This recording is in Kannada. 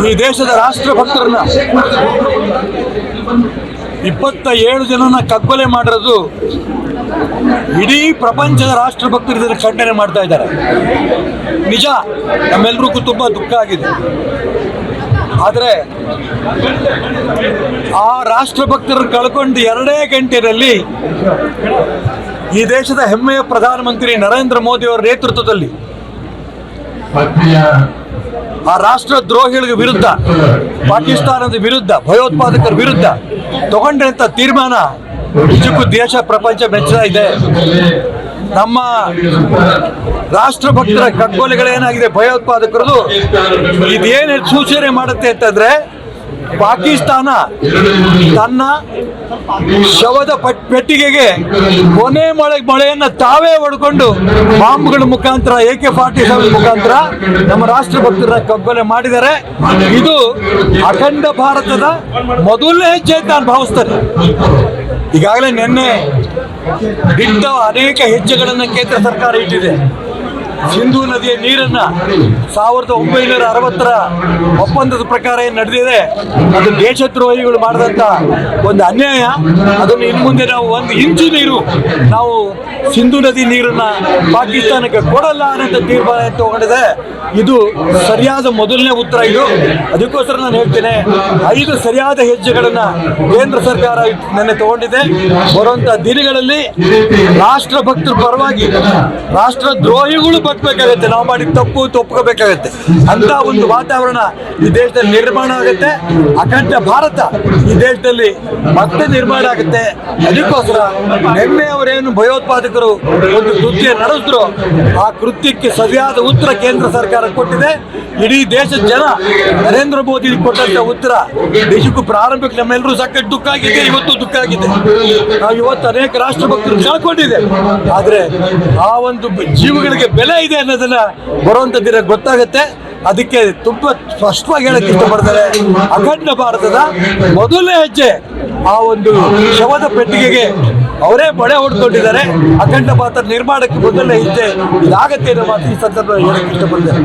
ಈ ದೇಶದ ರಾಷ್ಟ್ರಭಕ್ತರನ್ನ ಇಪ್ಪತ್ತ ಏಳು ಜನನ ಕಗ್ಗೊಲೆ ಮಾಡಿರೋದು ಇಡೀ ಪ್ರಪಂಚದ ರಾಷ್ಟ್ರಭಕ್ತರು ಇದನ್ನು ಖಂಡನೆ ಮಾಡ್ತಾ ಇದ್ದಾರೆ. ನಿಜ, ನಮ್ಮೆಲ್ರಿಗೂ ತುಂಬ ದುಃಖ ಆಗಿದೆ. ಆದರೆ ಆ ರಾಷ್ಟ್ರಭಕ್ತರನ್ನು ಕಳ್ಕೊಂಡು ಎರಡೇ ಗಂಟೆಯಲ್ಲಿ ಈ ದೇಶದ ಹೆಮ್ಮೆಯ ಪ್ರಧಾನಮಂತ್ರಿ ನರೇಂದ್ರ ಮೋದಿ ಅವರ ನೇತೃತ್ವದಲ್ಲಿ ಆ ರಾಷ್ಟ್ರ ದ್ರೋಹಿಗಳ ವಿರುದ್ಧ, ಪಾಕಿಸ್ತಾನದ ವಿರುದ್ಧ, ಭಯೋತ್ಪಾದಕರ ವಿರುದ್ಧ ತಗೊಂಡಂತ ತೀರ್ಮಾನ ನಿಜಕ್ಕೂ ದೇಶ ಪ್ರಪಂಚ ಮೆಚ್ಚುತ್ತಾ ಇದೆ. ನಮ್ಮ ರಾಷ್ಟ್ರಭಕ್ತರ ಕಗ್ಗೊಲೆಗಳೇನಾಗಿದೆ ಭಯೋತ್ಪಾದಕರದು? ಇದೇನು ಸೂಚನೆ ಮಾಡುತ್ತೆ ಅಂತಂದ್ರೆ ಪಾಕಿಸ್ತಾನ ತನ್ನ ಶವದ ಪಟ್- ಪೆಟ್ಟಿಗೆಗೆ ಕೊನೆ ಮಳೆ ಮಳೆಯನ್ನು ತಾವೇ ಹೊಡ್ಕೊಂಡು ಬಾಂಬ್ಗಳ ಮುಖಾಂತರ, ಎ ಕೆ ಫಾರ್ಟಿ ಸೆವೆನ್ ಮುಖಾಂತರ ನಮ್ಮ ರಾಷ್ಟ್ರಭಕ್ತರ ಕಗ್ಗೊಲೆ ಮಾಡಿದ್ದಾರೆ. ಇದು ಅಖಂಡ ಭಾರತದ ಮೊದಲನೇ ಹೆಜ್ಜೆ ಅಂತ ನಾನು ಭಾವಿಸ್ತೇನೆ ಈಗಾಗಲೇ ನಿನ್ನೆ ಬಿದ್ದ ಅನೇಕ ಹೆಜ್ಜೆಗಳನ್ನು ಕೇಂದ್ರ ಸರ್ಕಾರ ಇಟ್ಟಿದೆ. ಸಿಂಧೂ ನದಿಯ ನೀರನ್ನ ಸಾವಿರದ ಒಂಬೈನೂರ ಅರವತ್ತರ ಒಪ್ಪಂದದ ಪ್ರಕಾರ ಏನು ನಡೆದಿದೆ? ಅದು ದೇಶದ್ರೋಹಿಗಳು ಮಾಡಿದಂತ ಒಂದು ಅನ್ಯಾಯ. ಅದನ್ನು ಇನ್ನು ಮುಂದೆ ನಾವು ಒಂದು ಇಂಚು ನೀರು ನಾವು ಸಿಂಧೂ ನದಿ ನೀರನ್ನ ಪಾಕಿಸ್ತಾನಕ್ಕೆ ಕೊಡಲ್ಲ ಅನ್ನೋ ತೀರ್ಮಾನ ತಗೊಂಡಿದೆ? ಇದು ಸರಿಯಾದ ಮೊದಲನೇ ಉತ್ತರ ಇದು. ಅದಕ್ಕೋಸ್ಕರ ನಾನು ಹೇಳ್ತೇನೆ, ಐದು ಸರಿಯಾದ ಹೆಜ್ಜೆಗಳನ್ನ ಕೇಂದ್ರ ಸರ್ಕಾರ ನೆನ್ನೆ ತಗೊಂಡಿದೆ. ಬರುವಂತ ದಿನಗಳಲ್ಲಿ ರಾಷ್ಟ್ರ ಭಕ್ತರ ಪರವಾಗಿ ರಾಷ್ಟ್ರ ದ್ರೋಹಿಗಳು ಬದುಕಬೇಕಾಗತ್ತೆ ನಾವು ಮಾಡಿದ ತಪ್ಪು ತಪ್ಪಬೇಕಾಗತ್ತೆ ಅಂತ ಒಂದು ವಾತಾವರಣ ಈ ದೇಶದಲ್ಲಿ ನಿರ್ಮಾಣ ಆಗುತ್ತೆ. ಅಖಂಡ ಭಾರತ ಈ ದೇಶದಲ್ಲಿ ಮತ್ತೆ ನಿರ್ಮಾಣ ಆಗುತ್ತೆ. ಅದಕ್ಕೋಸ್ಕರ ನಿನ್ನೆ ಅವರೇನು ಭಯೋತ್ಪಾದಕರು ಒಂದು ಕೃತ್ಯ ನಡೆಸಿದ್ರು ಆ ಕೃತ್ಯಕ್ಕೆ ಸರಿಯಾದ ಉತ್ತರ ಕೇಂದ್ರ ಸರ್ಕಾರ ಕೊಟ್ಟಿದೆ. ಇಡೀ ದೇಶದ ಜನ ನರೇಂದ್ರ ಮೋದಿ ಕೊಟ್ಟಂತ ಉತ್ತರ ದೇಶಕ್ಕೂ ಪ್ರಾರಂಭಕ್ಕೆ ನಮ್ಮೆಲ್ಲರೂ ಸಾಕಷ್ಟು ದುಃಖ ಆಗಿದೆ. ಇವತ್ತು ದುಃಖ ಆಗಿದೆ. ನಾವು ಇವತ್ತು ಅನೇಕ ರಾಷ್ಟ್ರ ಭಕ್ತರು ಕಳ್ಕೊಂಡಿದೆ ಆದ್ರೆ ಆ ಒಂದು ಜೀವಗಳಿಗೆ ಬೆಲೆ ಇದೆ ಅನ್ನೋದನ್ನ ಬರುವಂತ ದಿನ ಗೊತ್ತಾಗುತ್ತೆ. ಅದಕ್ಕೆ ತುಂಬಾ ಸ್ಪಷ್ಟವಾಗಿ ಹೇಳಕ್ ಇಷ್ಟಪಡ್ತಾರೆ. ಅಖಂಡ ಭಾರತದ ಮೊದಲನೇ ಹೆಜ್ಜೆ ಆ ಒಂದು ಶವದ ಪೆಟ್ಟಿಗೆಗೆ ಅವರೇ ಬಡೆ ಹೊಡ್ಕೊಂಡಿದ್ದಾರೆ. ಅಖಂಡ ಭಾರತ ನಿರ್ಮಾಣಕ್ಕೆ ಮೊದಲನೇ ಹೆಜ್ಜೆ ಇದಾಗತ್ತೆ ಅನ್ನೋ ಮಾತು ಈ ಸಂದರ್ಭ ಹೇಳಕ್ ಇಷ್ಟಪಡ್ತಾರೆ